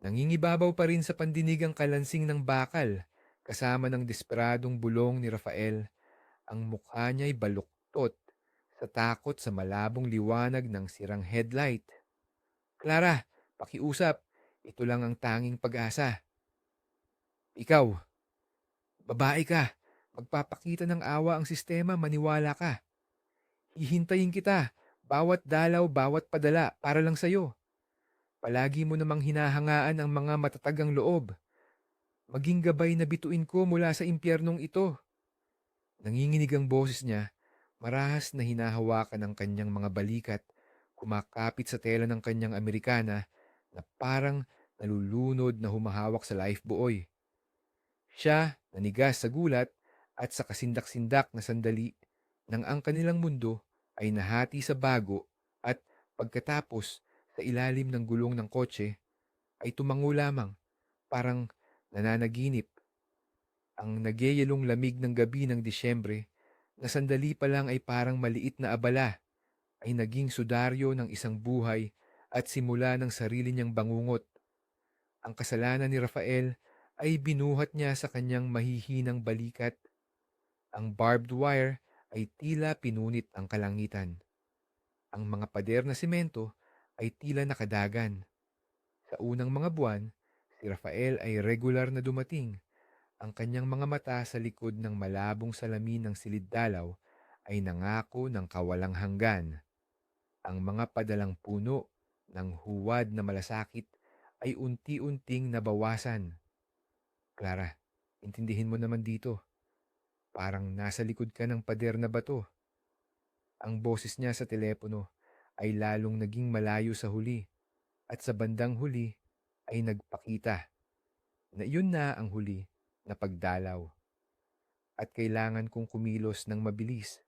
Nangingibabaw pa rin sa pandinig ang kalansing ng bakal, kasama ng desperadong bulong ni Rafael. Ang mukha niya'y baluktot sa takot sa malabong liwanag ng sirang headlight. Clara, pakiusap. Ito lang ang tanging pag-asa. Ikaw, babae ka. Magpapakita ng awa ang sistema, maniwala ka. Hihintayin kita, bawat dalaw, bawat padala, para lang sa'yo. Palagi mo namang hinahangaan ang mga matatagang loob. Maging gabay na bituin ko mula sa impyernong ito. Nanginginig ang boses niya, marahas na hinahawakan ng kanyang mga balikat, kumakapit sa tela ng kanyang Amerikana na parang nalulunod na humahawak sa lifebuoy. Siya, nanigas sa gulat at sa kasindak-sindak na sandali nang ang kanilang mundo ay nahati sa bago at pagkatapos sa ilalim ng gulong ng kotse ay tumango lamang parang nananaginip. Ang nagyayalong lamig ng gabi ng Disyembre na sandali pa lang ay parang maliit na abala ay naging sudaryo ng isang buhay at simula ng sarili niyang bangungot. Ang kasalanan ni Rafael ay binuhat niya sa kanyang mahihinang balikat. Ang barbed wire ay tila pinunit ang kalangitan. Ang mga pader na simento ay tila nakadagan. Sa unang mga buwan, si Rafael ay regular na dumating. Ang kanyang mga mata sa likod ng malabong salamin ng silid dalaw ay nangako ng kawalang hanggan. Ang mga padalang puno ng huwad na malasakit ay unti-unting nabawasan. Clara, intindihin mo naman dito. Parang nasa likod ka ng pader na bato. Ang boses niya sa telepono ay lalong naging malayo sa huli at sa bandang huli ay nagpakita na yun na ang huli na pagdalaw. At kailangan kong kumilos ng mabilis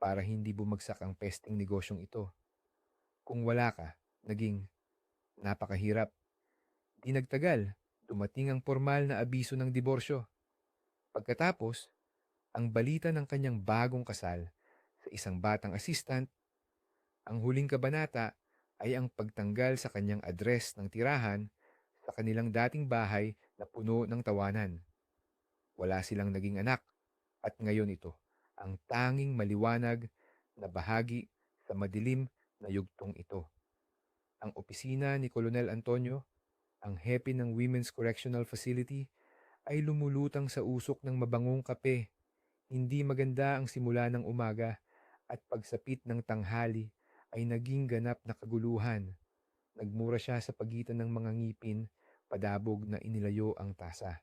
para hindi bumagsak ang pesting negosyong ito. Kung wala ka, naging napakahirap. Di nagtagal, dumating ang formal na abiso ng diborsyo. Pagkatapos, ang balita ng kanyang bagong kasal sa isang batang assistant, ang huling kabanata ay ang pagtanggal sa kanyang address ng tirahan sa kanilang dating bahay na puno ng tawanan. Wala silang naging anak at ngayon ito ang tanging maliwanag na bahagi sa madilim na yugtong ito. Ang opisina ni Colonel Antonio, ang hepe ng Women's Correctional Facility, ay lumulutang sa usok ng mabangong kape. Hindi maganda ang simula ng umaga at pagsapit ng tanghali ay naging ganap na kaguluhan. Nagmura siya sa pagitan ng mga ngipin, padabog na inilayo ang tasa.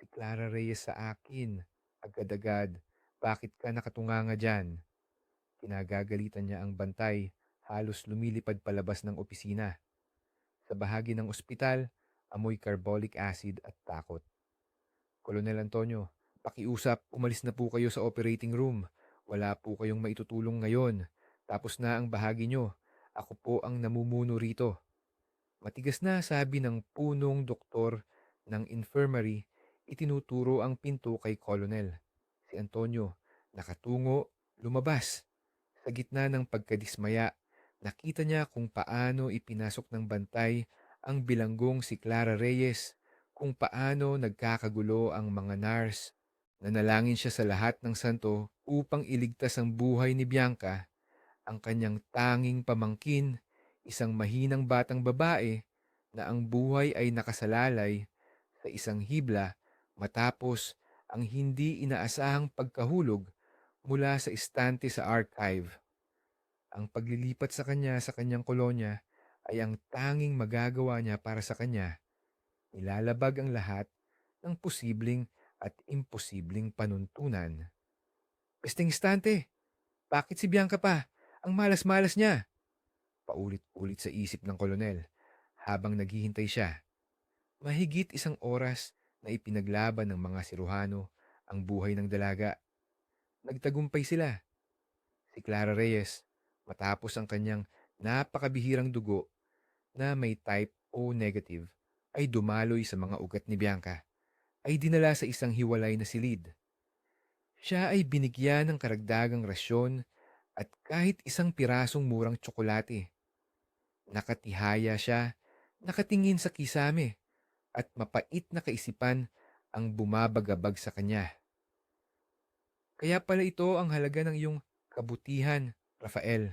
Si Clara Reyes sa akin, agad-agad, bakit ka nakatunganga dyan? Kinagagalitan niya ang bantay, halos lumilipad palabas ng opisina. Sa bahagi ng ospital, amoy carbolic acid at takot. Colonel Antonio, pakiusap, umalis na po kayo sa operating room. Wala po kayong maitutulong ngayon. Tapos na ang bahagi nyo. Ako po ang namumuno rito. Matigas na sabi ng punong doktor ng infirmary, itinuturo ang pinto kay Colonel. Si Antonio, nakatungo, lumabas. Sa gitna ng pagkadismaya, nakita niya kung paano ipinasok ng bantay ang bilanggong si Clara Reyes, kung paano nagkakagulo ang mga nurse. Nanalangin siya sa lahat ng santo upang iligtas ang buhay ni Bianca, ang kanyang tanging pamangkin, isang mahinang batang babae na ang buhay ay nakasalalay sa isang hibla matapos ang hindi inaasahang pagkahulog mula sa istante sa archive. Ang paglilipat sa kanya sa kanyang kolonya ay ang tanging magagawa niya para sa kanya. Ilalabag ang lahat ng posibleng at imposibleng panuntunan. Pesting istante, bakit si Bianca pa? Ang malas-malas niya. Paulit-ulit sa isip ng kolonel habang naghihintay siya. Mahigit isang oras na ipinaglaban ng mga siruhano ang buhay ng dalaga. Nagtagumpay sila. Si Clara Reyes, matapos ang kanyang napakabihirang dugo na may type O negative, ay dumaloy sa mga ugat ni Bianca, ay dinala sa isang hiwalay na silid. Siya ay binigyan ng karagdagang rasyon at kahit isang pirasong murang tsokolate. Nakatihaya siya Nakatingin sa kisame at mapait na kaisipan ang bumabagabag sa kanya. Kaya pala ito ang halaga ng iyong kabutihan, Rafael.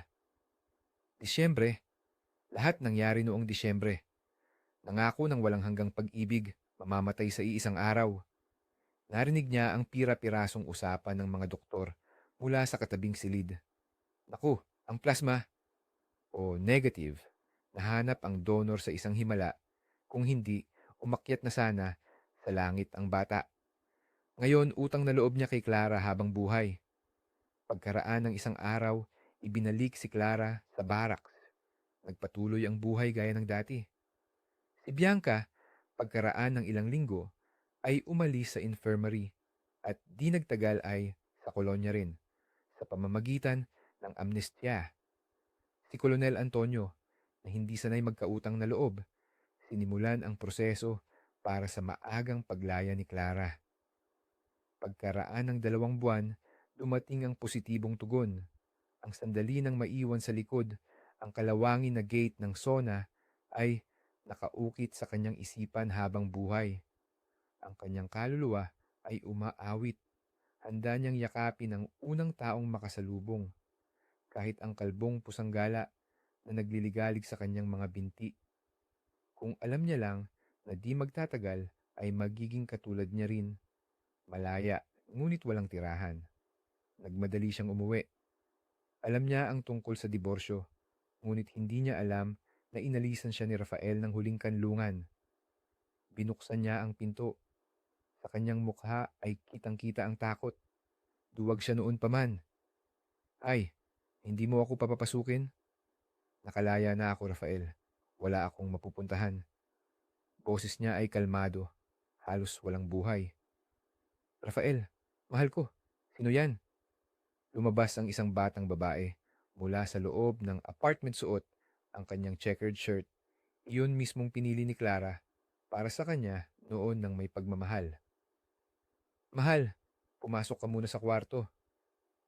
Disyembre, lahat nangyari noong Disyembre. Nangako ng walang hanggang pag-ibig, mamamatay sa iisang araw. Narinig niya ang pira-pirasong usapan ng mga doktor mula sa katabing silid. Naku, ang plasma o negative, nahanap ang donor sa isang himala. Kung hindi, umakyat na sana sa langit ang bata. Ngayon, utang na loob niya kay Clara habang buhay. Pagkaraan ng isang araw, ibinalik si Clara sa barracks. Nagpatuloy ang buhay gaya ng dati. Si Bianca, pagkaraan ng ilang linggo, ay umalis sa infirmary at di nagtagal ay sa kolonya rin sa pamamagitan ng amnestya. Si Colonel Antonio, na hindi sanay magkautang na loob, sinimulan ang proseso para sa maagang paglaya ni Clara. Pagkaraan ng dalawang buwan, dumating ang positibong tugon. Ang sandali ng maiwan sa likod, ang kalawangin na gate ng SONA ay nakaukit sa kanyang isipan habang buhay. Ang kanyang kaluluwa ay umaawit. Handa niyang yakapin ang unang taong makasalubong. Kahit ang kalbong pusanggala na nagliligalig sa kanyang mga binti. Kung alam niya lang na di magtatagal ay magiging katulad niya rin. Malaya, ngunit walang tirahan. Nagmadali siyang umuwi. Alam niya ang tungkol sa diborsyo, ngunit hindi niya alam na inalisan siya ni Rafael ng huling kanlungan. Binuksan niya ang pinto. Sa kanyang mukha ay kitang-kita ang takot. Duwag siya noon pa man. Ay, hindi mo ako papapasukin? Nakalaya na ako, Rafael. Wala akong mapupuntahan. Boses niya ay kalmado. Halos walang buhay. Rafael, mahal ko. Sino yan? Lumabas ang isang batang babae mula sa loob ng apartment suot ang kanyang checkered shirt. Iyon mismong pinili ni Clara para sa kanya noon ng may pagmamahal. Mahal, pumasok ka muna sa kwarto.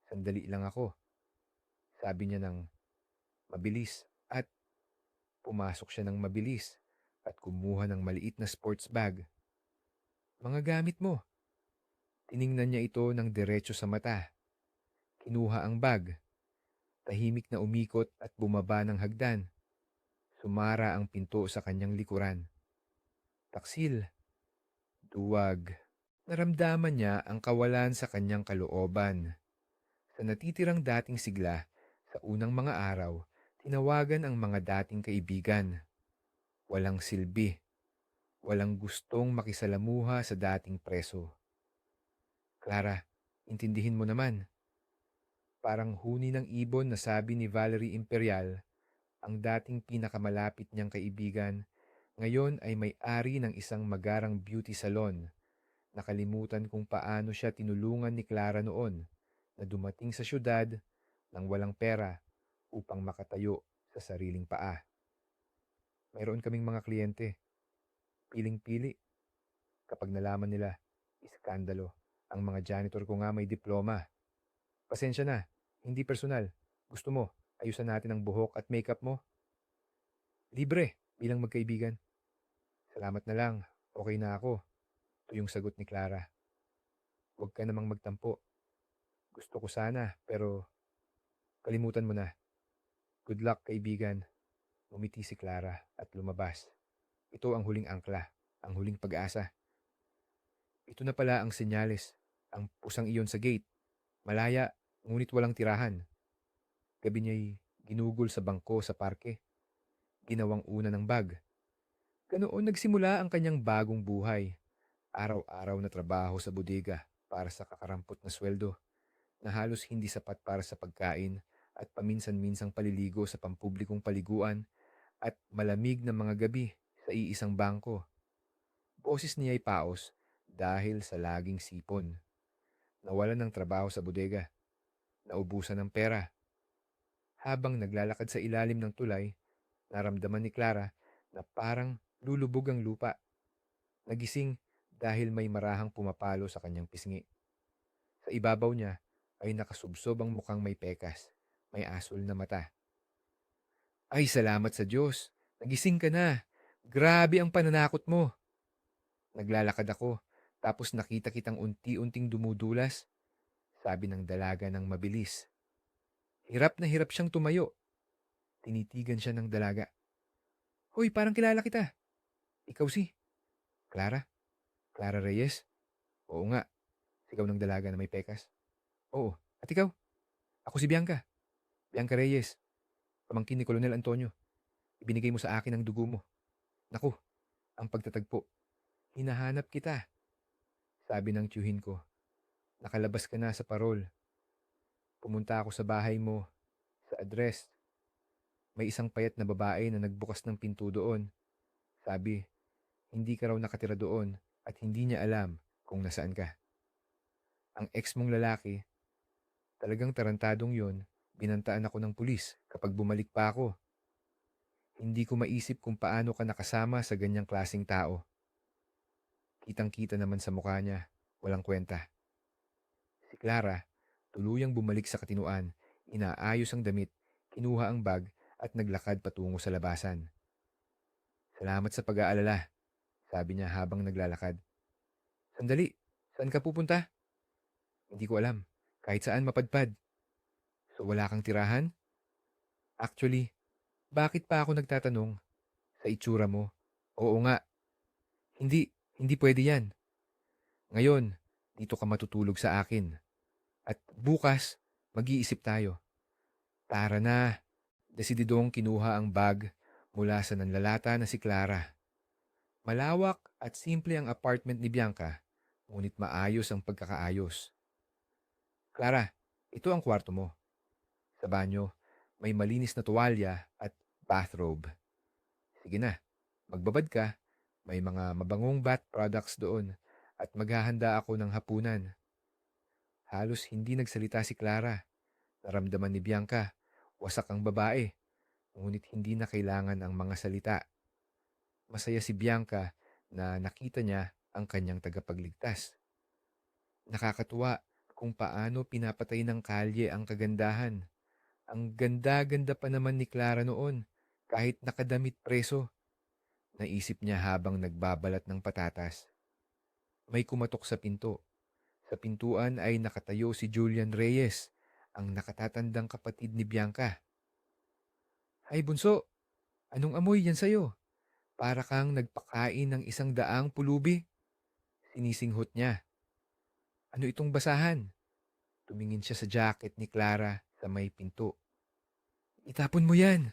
Sandali lang ako. Sabi niya ng mabilis at pumasok siya ng mabilis at kumuha ng maliit na sports bag. Mga gamit mo. Tiningnan niya ito ng diretso sa mata. Kinuha ang bag. Tahimik na umikot at bumaba ng hagdan. Sumara ang pinto sa kanyang likuran. Taksil. Duwag. Naramdaman niya ang kawalan sa kanyang kalooban. Sa natitirang dating sigla, sa unang mga araw, tinawagan ang mga dating kaibigan. Walang silbi. Walang gustong makisalamuha sa dating preso. Clara, intindihin mo naman. Parang huni ng ibon na sabi ni Valerie Imperial, ang dating pinakamalapit niyang kaibigan, ngayon ay may-ari ng isang magarang beauty salon. Nakalimutan kung paano siya tinulungan ni Clara noon na dumating sa syudad nang walang pera upang makatayo sa sariling paa. Mayroon kaming mga kliyente. Piling-pili. Kapag nalaman nila, iskandalo. Ang mga janitor ko nga may diploma. Pasensya na, hindi personal. Gusto mo, ayusan natin ang buhok at makeup mo? Libre, bilang magkaibigan. Salamat na lang, okay na ako. Ito yung sagot ni Clara. Huwag ka namang magtampo. Gusto ko sana, pero kalimutan mo na. Good luck, kaibigan. Umiti si Clara at lumabas. Ito ang huling angkla, ang huling pag-asa. Ito na pala ang senyales, ang pusang iyon sa gate. Malaya, ngunit walang tirahan. Gabi niya'y ginugol sa bangko sa parke. Ginawang una ng bag. Ganoon nagsimula ang kanyang bagong buhay. Araw-araw na trabaho sa bodega para sa kakarampot na sweldo na halos hindi sapat para sa pagkain at paminsan-minsang paliligo sa pampublikong paliguan at malamig na mga gabi sa iisang bangko. Boses niya ay paos dahil sa laging sipon. Nawalan ng trabaho sa bodega. Naubusan ng pera. Habang naglalakad sa ilalim ng tulay, naramdaman ni Clara na parang lulubog ang lupa. Nagising dahil may marahang pumapalo sa kanyang pisngi. Sa ibabaw niya ay nakasubsob ang mukhang may pekas, may asul na mata. Ay, salamat sa Diyos. Nagising ka na. Grabe ang pananakot mo. Naglalakad ako, tapos nakita kitang unti-unting dumudulas, sabi ng dalaga ng mabilis. Hirap na hirap siyang tumayo. Tinitigan siya ng dalaga. Hoy, parang kilala kita. Ikaw si Clara? Clara Reyes? Oo nga. Sigaw ng dalaga na may pekas. Oo. At ikaw? Ako si Bianca. Bianca Reyes. Pamangkin ni Colonel Antonio. Ibinigay mo sa akin ang dugo mo. Naku, ang pagtatagpo. Hinahanap kita. Sabi ng tiyuhin ko. Nakalabas ka na sa parol. Pumunta ako sa bahay mo, sa address. May isang payat na babae na nagbukas ng pinto doon. Sabi, hindi ka raw nakatira doon at hindi niya alam kung nasaan ka. Ang ex mong lalaki, talagang tarantadong yon, binantaan ako ng pulis kapag bumalik pa ako. Hindi ko maisip kung paano ka nakasama sa ganyang klasing tao. Kitang-kita naman sa mukha niya, walang kwenta. Si Clara, tuluyang bumalik sa katinuan, inaayos ang damit, kinuha ang bag at naglakad patungo sa labasan. Salamat sa pag-aalala, sabi niya habang naglalakad. Sandali, saan ka pupunta? Hindi ko alam, kahit saan mapadpad. So wala kang tirahan? Actually, bakit pa ako nagtatanong? Sa itsura mo? Oo nga. Hindi, hindi pwede yan. Ngayon, dito ka matutulog sa akin. At bukas, mag-iisip tayo. Tara na. Desididong kinuha ang bag mula sa nanlalata na si Clara. Malawak at simple ang apartment ni Bianca, ngunit maayos ang pagkakaayos. Clara, ito ang kwarto mo. Sa banyo, may malinis na tuwalya at bathrobe. Sige na, magbabad ka. May mga mabangong bath products doon at maghahanda ako ng hapunan. Halos hindi nagsalita si Clara. Naramdaman ni Bianca, wasak ang babae, ngunit hindi na kailangan ang mga salita. Masaya si Bianca na nakita niya ang kanyang tagapagligtas. Nakakatuwa kung paano pinapatay ng kalye ang kagandahan. Ang ganda-ganda pa naman ni Clara noon, kahit nakadamit preso. Naisip niya habang nagbabalat ng patatas. May kumatok sa pinto. Sa pintuan ay nakatayo si Julian Reyes, ang nakatatandang kapatid ni Bianca. Hay bunso, anong amoy yan sa'yo? Para kang nagpakain ng isang daang pulubi. Sinisinghot niya. Ano itong basahan? Tumingin siya sa jacket ni Clara sa may pinto. Itapon mo yan.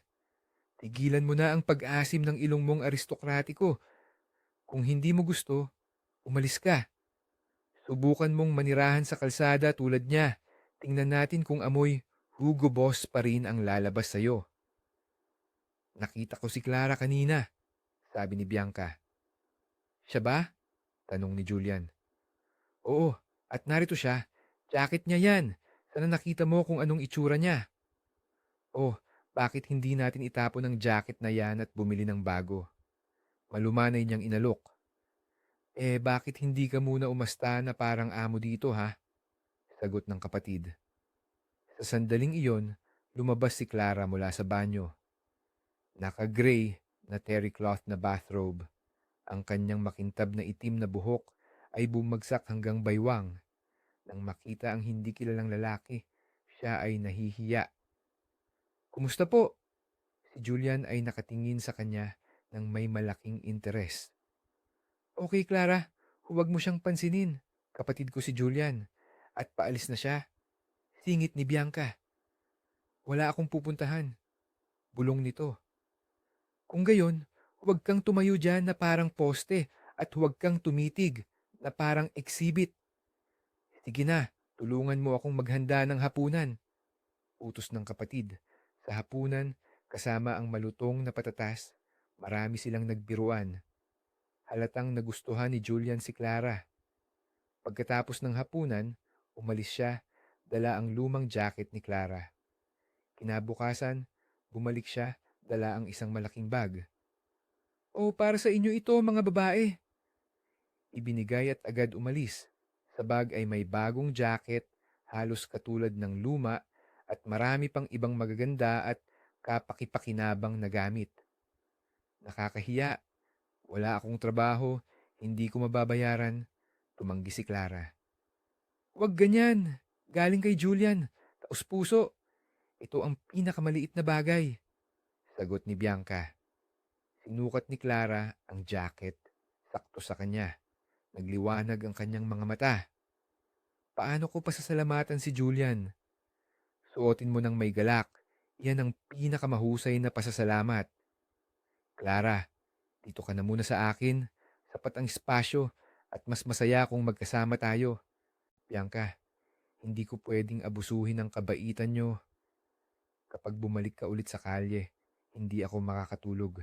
Tigilan mo na ang pag-asim ng ilong mong aristokratiko. Kung hindi mo gusto, umalis ka. Subukan mong manirahan sa kalsada tulad niya. Tingnan natin kung amoy Hugo Boss pa rin ang lalabas sa'yo. Nakita ko si Clara kanina, sabi ni Bianca. Siya ba? Tanong ni Julian. Oo, at narito siya. Jacket niya yan. Sana nakita mo kung anong itsura niya. Oh, bakit hindi natin itapon ang jacket na yan at bumili ng bago? Malumanay niyang inalok. Eh, bakit hindi ka muna umasta na parang amo dito, ha? Sagot ng kapatid. Sa sandaling iyon, lumabas si Clara mula sa banyo. Naka-gray na terry cloth na bathrobe. Ang kanyang makintab na itim na buhok ay bumagsak hanggang baywang. Nang makita ang hindi kilalang lalaki, siya ay nahihiya. Kumusta po? Si Julian ay nakatingin sa kanya ng may malaking interes. Okay, Clara. Huwag mo siyang pansinin. Kapatid ko si Julian. At paalis na siya. Singit ni Bianca. Wala akong pupuntahan. Bulong nito. Kung gayon, huwag kang tumayo dyan na parang poste at huwag kang tumitig na parang exhibit. Sige na, tulungan mo akong maghanda ng hapunan. Utos ng kapatid. Sa hapunan, kasama ang malutong na patatas, marami silang nagbiruan. Halatang nagustuhan ni Julian si Clara. Pagkatapos ng hapunan, umalis siya, dala ang lumang jacket ni Clara. Kinabukasan, bumalik siya dala ang isang malaking bag. O para sa inyo ito mga babae. Ibinigay at agad umalis. Sa bag ay may bagong jacket, halos katulad ng luma at marami pang ibang magaganda at kapakipakinabang na gamit. Nakakahiya, Wala akong trabaho, hindi ko mababayaran. Tumanggi si Clara. Huwag ganyan. Galing kay Julian. Taos puso. Ito ang pinakamaliit na bagay. Sagot ni Bianca. Sinukat ni Clara ang jacket. Sakto sa kanya. Nagliwanag ang kanyang mga mata. Paano ko pasasalamatan si Julian? Suotin mo ng may galak. Yan ang pinakamahusay na pasasalamat. Clara, dito ka na muna sa akin. Sapat ang espasyo at mas masaya kung magkasama tayo. Bianca, hindi ko pwedeng abusuhin ang kabaitan nyo. Kapag bumalik ka ulit sa kalye, hindi ako makakatulog.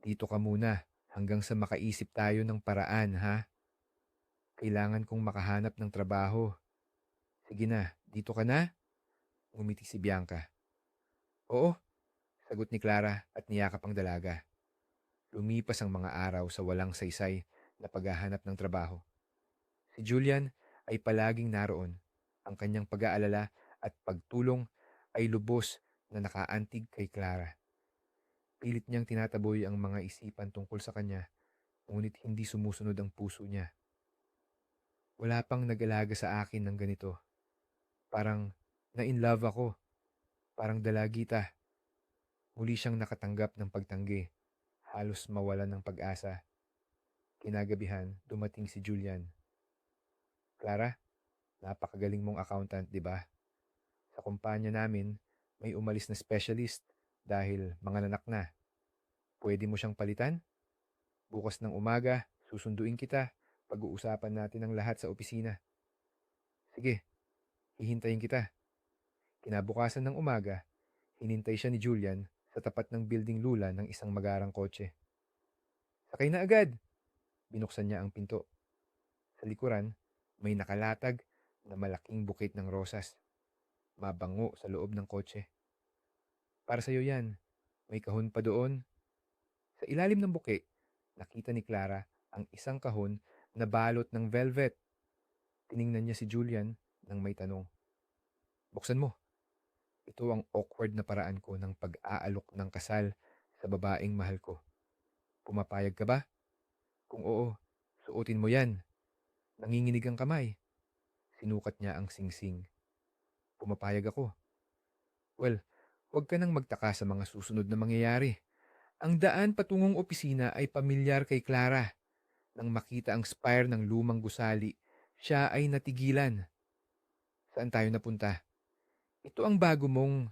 Dito ka muna hanggang sa makaisip tayo ng paraan, ha? Kailangan kong makahanap ng trabaho. Sige na, dito ka na? Ngumiti si Bianca. Oo, sagot ni Clara at niyakap ang dalaga. Lumipas ang mga araw sa walang saysay na paghahanap ng trabaho. Si Julian ay palaging naroon. Ang kanyang pag-aalala at pagtulong ay lubos na nakaantig kay Clara. Pilit niyang tinataboy ang mga isipan tungkol sa kanya, ngunit hindi sumusunod ang puso niya. Wala pang nag-alaga sa akin ng ganito. Parang na-in love ako. Parang dalagita. Muli siyang nakatanggap ng pagtanggi. Halos mawalan ng pag-asa. Kinagabihan, dumating si Julian. Clara, napakagaling mong accountant, di ba? Sa kumpanya namin, may umalis na specialist dahil mga nanak na. Pwede mo siyang palitan? Bukas ng umaga, susunduin kita. Pag-uusapan natin ang lahat sa opisina. Sige, hihintayin kita. Kinabukasan ng umaga, hinintay siya ni Julian sa tapat ng building lula ng isang magarang kotse. Sakay na agad! Binuksan niya ang pinto. Sa likuran, may nakalatag na malaking bukit ng rosas. Mabango sa loob ng kotse. Para sa'yo yan. May kahon pa doon. Sa ilalim ng buki, nakita ni Clara ang isang kahon na balot ng velvet. Tiningnan niya si Julian nang may tanong. Buksan mo. Ito ang awkward na paraan ko ng pag-aalok ng kasal sa babaeng mahal ko. Pumapayag ka ba? Kung oo, suotin mo yan. Nanginginig ang kamay. Sinukat niya ang singsing. Pumapayag ako. Well, huwag ka nang magtaka sa mga susunod na mangyayari. Ang daan patungong opisina ay pamilyar kay Clara. Nang makita ang spire ng lumang gusali, siya ay natigilan. Saan tayo napunta? Ito ang bago mong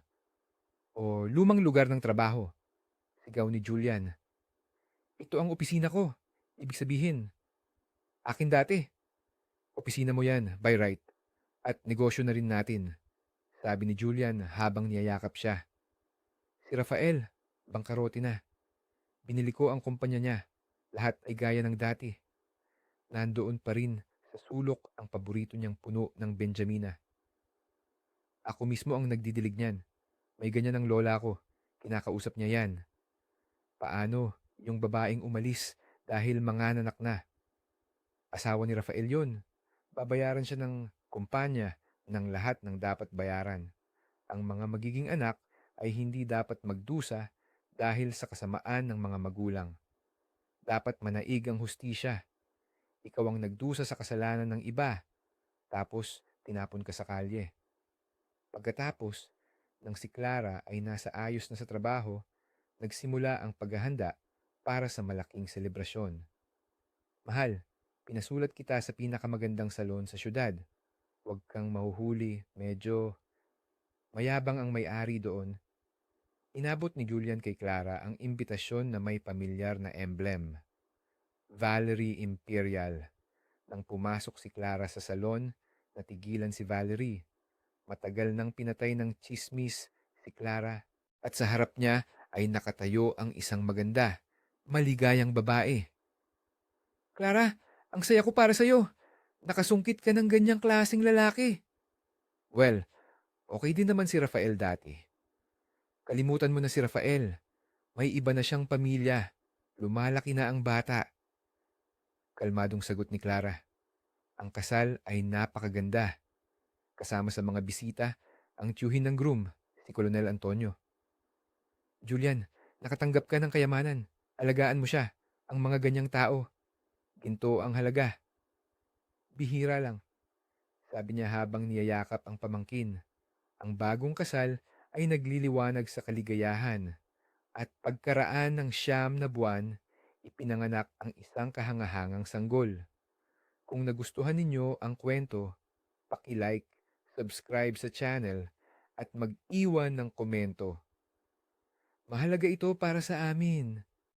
o lumang lugar ng trabaho. Sigaw ni Julian. Ito ang opisina ko. Ibig sabihin, akin dati. Opisina mo yan, by right. At negosyo na rin natin. Sabi ni Julian habang niyayakap siya. Si Rafael, bangkarote na. Binili ko ang kumpanya niya. Lahat ay gaya ng dati. Nandoon pa rin sa sulok ang paborito niyang puno ng Benjamina. Ako mismo ang nagdidilig niyan. May ganyan ang lola ko. Kinakausap niya yan. Paano yung babaeng umalis dahil manganak na? Asawa ni Rafael yon. Babayaran siya ng kumpanya ng lahat ng dapat bayaran. Ang mga magiging anak ay hindi dapat magdusa dahil sa kasamaan ng mga magulang. Dapat manaig ang hustisya. Ikaw ang nagdusa sa kasalanan ng iba, tapos tinapon ka sa kalye. Pagkatapos, nang si Clara ay nasa ayos na sa trabaho, nagsimula ang paghahanda para sa malaking selebrasyon. Mahal, pinasulat kita sa pinakamagandang salon sa syudad. Huwag kang mahuhuli, medyo mayabang ang may-ari doon. Inabot ni Julian kay Clara ang imbitasyon na may pamilyar na emblem. Valerie Imperial. Nang pumasok si Clara sa salon, natigilan si Valerie. Matagal nang pinatay ng chismis si Clara at sa harap niya ay nakatayo ang isang maganda, maligayang babae. Clara, ang saya ko para sa'yo. Nakasungkit ka ng ganyang klaseng lalaki. Well, okay din naman si Rafael dati. Kalimutan mo na si Rafael. May iba na siyang pamilya. Lumalaki na ang bata. Kalmadong sagot ni Clara. Ang kasal ay napakaganda. Kasama sa mga bisita, ang tiyuhin ng groom, si Colonel Antonio. Julian, nakatanggap ka ng kayamanan. Alagaan mo siya. ang mga ganyang tao. Ginto ang halaga. Bihira lang, sabi niya habang niyayakap ang pamangkin. Ang bagong kasal ay nagliliwanag sa kaligayahan at pagkaraan ng siyam na buwan, ipinanganak ang isang kahangahangang sanggol. Kung nagustuhan ninyo ang kwento, paki-like, subscribe sa channel at mag-iwan ng komento. Mahalaga ito para sa amin.